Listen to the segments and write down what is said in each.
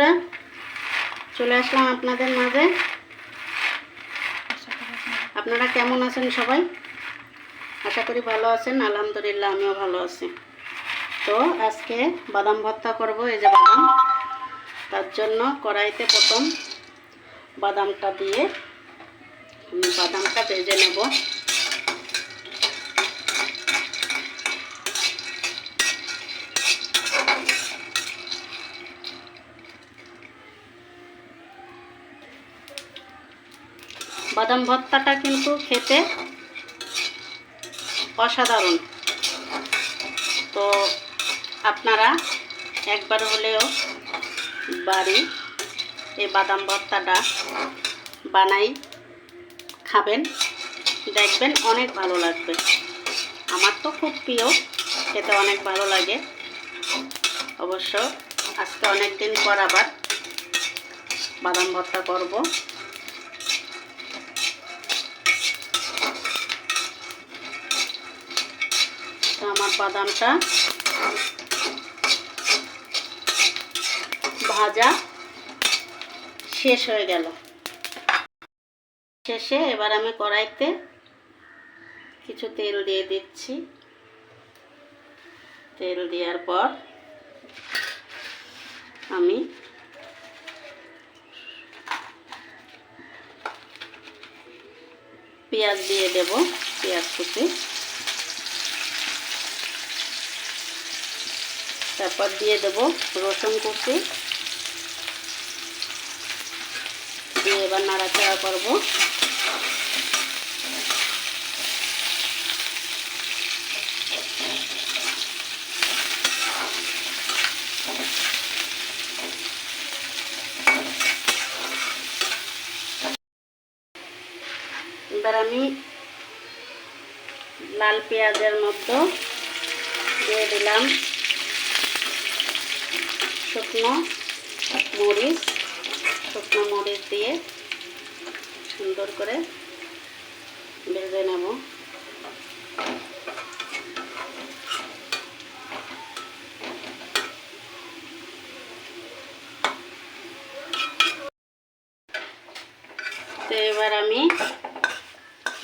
বন্ধুরা, চলে আসলাম আপনাদের মাঝে। আপনারা কেমন আছেন সবাই? আশা করি ভালো আছেন, আলহামদুলিল্লাহ আমিও ভালো আছি। তো আজকে বাদাম ভর্তা করব, এই যে বাদাম। তার জন্য কড়াইতে প্রথম বাদামটা দিয়ে বাদামটা ভেজে নেব। বাদাম ভর্তাটা কিন্তু খেতে অসাধারণ। তো আপনারা একবার হলেও বাড়ি এই বাদাম ভর্তাটা বানাই খাবেন। দেখবেন অনেক ভালো লাগবে। আমার তো খুব প্রিয়, খেতে অনেক ভালো লাগে। অবশ্য আজকে অনেক দিন পর আবার বাদাম ভর্তা করব তো আমার বাদামটা। ভাজা শেষ হয়ে গেল। শেষে এবার আমি কড়াইতে কিছু তেল দিয়ে দিচ্ছি। তেল দেওয়ার পর আমি পেঁয়াজ দিয়ে দেব, পেঁয়াজ কুচি। তারপর দিয়ে দেব রসুন কুচি। দিয়ে এবার নাড়াচাড়া করব। এবার আমি লাল পেঁয়াজের মতো দিয়ে দিলাম। শুকনো মরিচ শুকনো মরিচ দিয়ে সুন্দর করে ভেজে নেব। এবার আমি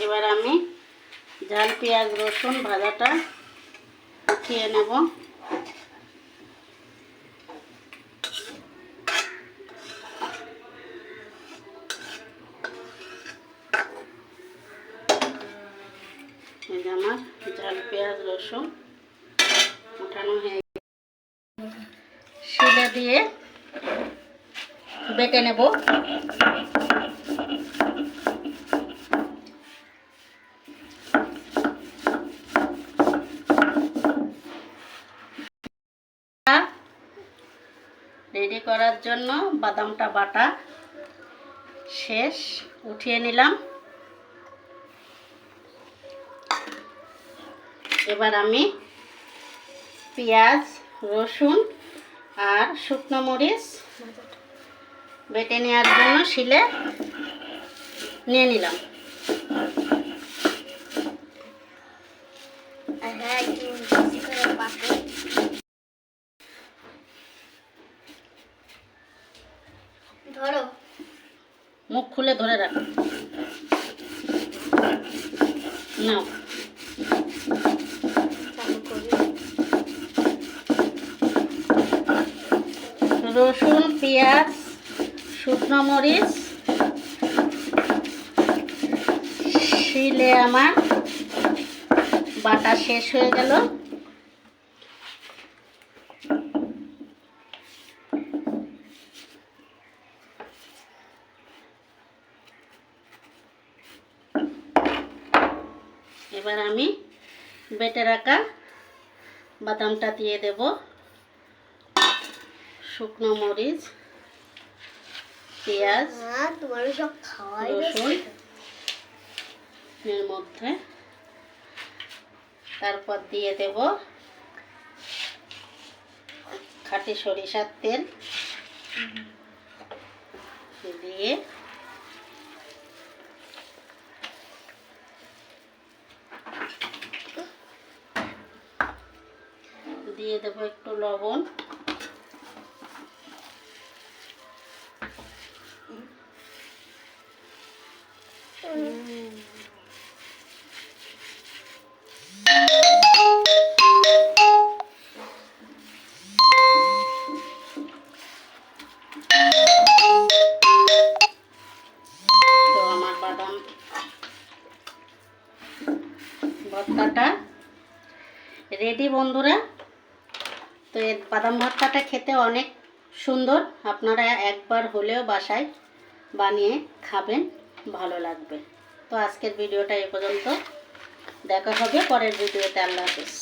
এবার আমি ঝাল পেঁয়াজ রসুন ভাজাটা উঠিয়ে নেব। এই যে ঝাল পেঁয়াজ রসুন উঠানো হয়ে। শিলে দিয়ে বেটে নেব রেডি করার জন্য বাদামটা বাটা শেষ, উঠিয়ে নিলাম এবার আমি পেঁয়াজ রসুন আর শুকনো মরিচ বেটে নেওয়ার জন্য শিলে নিয়ে নিলাম। ধরো। মুখ খুলে ধরে রাখো। নাও চালু করি রসুন, পেঁয়াজ, শুকনো মরিচ, শিলে আমার বাটা শেষ হয়ে গেল। এবার আমি বেটে রাখা বাদামটা দিয়ে দেব। শুকনো মরিচ পেঁয়াজ তোমার সব খাওয়াই রসুন এর মধ্যে। তারপর দিয়ে দেব খাটি সরিষার তেল। দিয়ে দিয়ে দেবো একটু লবণ। ভর্তাটা। রেডি বন্ধুরা? তো এই বাদাম ভর্তাটা খেতে অনেক সুন্দর। আপনারা একবার হলেও বাসায় বানিয়ে খাবেন, ভালো লাগবে। তো আজকের ভিডিওটা এ পর্যন্ত। দেখা হবে পরের ভিডিওতে। আল্লাহ হাফিজ।